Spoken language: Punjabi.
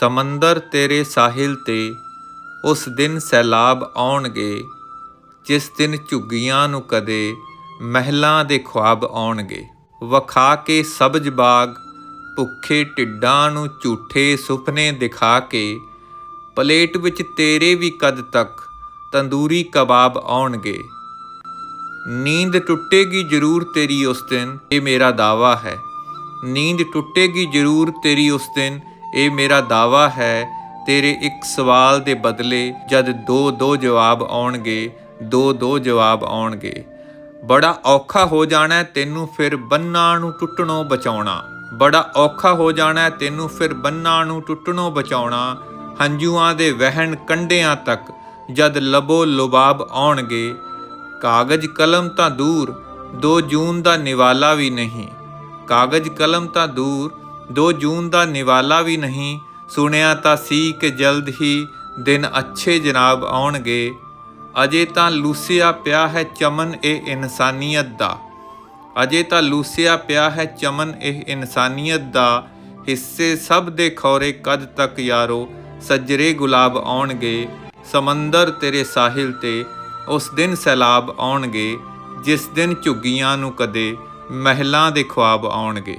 ਸਮੁੰਦਰ ਤੇਰੇ ਸਾਹਿਲ ਤੇ ਉਸ ਦਿਨ ਸੈਲਾਬ ਆਉਣਗੇ, ਜਿਸ ਦਿਨ ਝੁੱਗੀਆਂ ਨੂੰ ਕਦੇ ਮਹਿਲਾਂ ਦੇ ਖੁਆਬ ਆਉਣਗੇ। ਵਖਾ ਕੇ ਸਬਜ਼ ਬਾਗ, ਭੁੱਖੇ ਢਿੱਡਾਂ ਨੂੰ ਝੂਠੇ ਸੁਪਨੇ ਦਿਖਾ ਕੇ, ਪਲੇਟ ਵਿੱਚ ਤੇਰੇ ਵੀ ਕਦ ਤੱਕ ਤੰਦੂਰੀ ਕਬਾਬ ਆਉਣਗੇ। ਨੀਂਦ ਟੁੱਟੇਗੀ ਜ਼ਰੂਰ ਤੇਰੀ ਉਸ ਦਿਨ, ਇਹ ਮੇਰਾ ਦਾਵਾ ਹੈ। ਨੀਂਦ ਟੁੱਟੇਗੀ ਜ਼ਰੂਰ ਤੇਰੀ ਉਸ ਦਿਨ ਇਹ ਮੇਰਾ ਦਾਵਾ ਹੈ, ਤੇਰੇ ਇੱਕ ਸਵਾਲ ਦੇ ਬਦਲੇ ਜਦ ਦੋ ਦੋ ਜਵਾਬ ਆਉਣਗੇ, ਦੋ ਦੋ ਜਵਾਬ ਆਉਣਗੇ। ਬੜਾ ਔਖਾ ਹੋ ਜਾਣਾ ਤੈਨੂੰ ਫਿਰ ਬੰਨਾਂ ਨੂੰ ਟੁੱਟਣੋਂ ਬਚਾਉਣਾ। ਬੜਾ ਔਖਾ ਹੋ ਜਾਣਾ ਤੈਨੂੰ ਫਿਰ ਬੰਨਾਂ ਨੂੰ ਟੁੱਟਣੋਂ ਬਚਾਉਣਾ। ਹੰਝੂਆਂ ਦੇ ਵਹਿਣ ਕੰਡਿਆਂ ਤੱਕ ਜਦ ਲਬੋ ਲੁਬਾਬ ਆਉਣਗੇ। ਕਾਗਜ਼ ਕਲਮ ਤਾਂ ਦੂਰ 2 ਜੂਨ ਦਾ ਨਿਵਾਲਾ ਵੀ ਨਹੀਂ। ਕਾਗਜ਼ ਕਲਮ ਤਾਂ ਦੂਰ 2 ਜੂਨ ਦਾ ਨਿਵਾਲਾ ਵੀ ਨਹੀਂ, ਸੁਣਿਆ ਤਾਂ ਸੀ ਕਿ ਜਲਦ ਹੀ ਦਿਨ ਅੱਛੇ ਜਨਾਬ ਆਉਣਗੇ। ਅਜੇ ਤਾਂ ਲੂਸਿਆ ਪਿਆ ਹੈ ਚਮਨ ਇਹ ਇਨਸਾਨੀਅਤ ਦਾ। ਅਜੇ ਤਾਂ ਲੂਸਿਆ ਪਿਆ ਹੈ ਚਮਨ ਇਹ ਇਨਸਾਨੀਅਤ ਦਾ। ਹਿੱਸੇ ਸਭ ਦੇ ਖੌਰੇ ਕਦ ਤੱਕ ਯਾਰੋ, ਸੱਜਰੇ ਗੁਲਾਬ ਆਉਣਗੇ। ਸਮੁੰਦਰ ਤੇਰੇ ਸਾਹਿਲ ਤੇ, ਉਸ ਦਿਨ ਸੈਲਾਬ ਆਉਣਗੇ। ਜਿਸ ਦਿਨ ਝੁੱਗੀਆਂ ਨੂੰ ਕਦੇ ਮਹਿਲਾਂ ਦੇ ਖੁਆਬ ਆਉਣਗੇ।